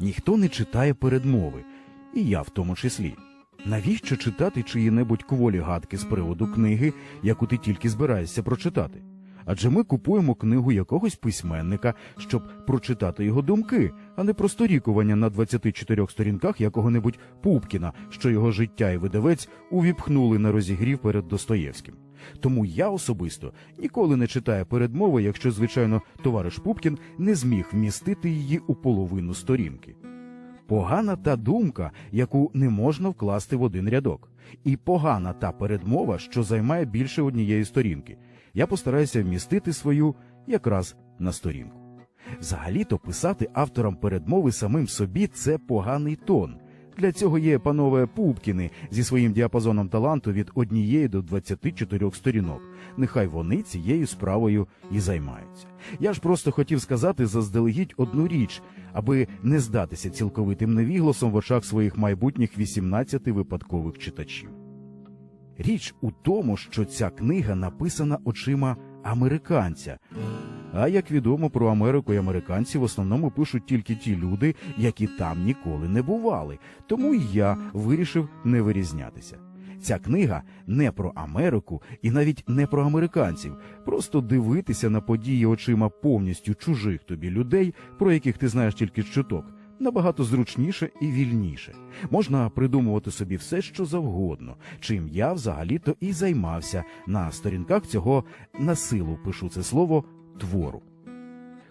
Ніхто не читає передмови, і я в тому числі. Навіщо читати чиї-небудь кволі гадки з приводу книги, яку ти тільки збираєшся прочитати? Адже ми купуємо книгу якогось письменника, щоб прочитати його думки, а не просторікування на 24 сторінках якого-небудь Пупкіна, що його життя і видавець увіпхнули на розігрів перед Достоєвським. Тому я особисто ніколи не читаю передмови, якщо, звичайно, товариш Пупкін не зміг вмістити її у половину сторінки. Погана та думка, яку не можна вкласти в один рядок, і погана та передмова, що займає більше однієї сторінки. Я постараюся вмістити свою якраз на сторінку. Взагалі-то писати авторам передмови самим собі це поганий тон. Для цього є панове Пупкіни зі своїм діапазоном таланту від однієї до 24 сторінок. Нехай вони цією справою і займаються. Я ж просто хотів сказати заздалегідь одну річ, аби не здатися цілковитим невігласом в очах своїх майбутніх 18 випадкових читачів. Річ у тому, що ця книга написана очима американця. А як відомо про Америку і американців в основному пишуть тільки ті люди, які там ніколи не бували. Тому і я вирішив не вирізнятися. Ця книга не про Америку і навіть не про американців. Просто дивитися на події очима повністю чужих тобі людей, про яких ти знаєш тільки чуток, набагато зручніше і вільніше. Можна придумувати собі все, що завгодно, чим я взагалі-то і займався на сторінках цього на силу пишу це слово твору.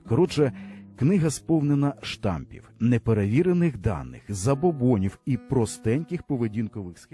Коротше, книга сповнена штампів, неперевірених даних, забобонів і простеньких поведінкових схем.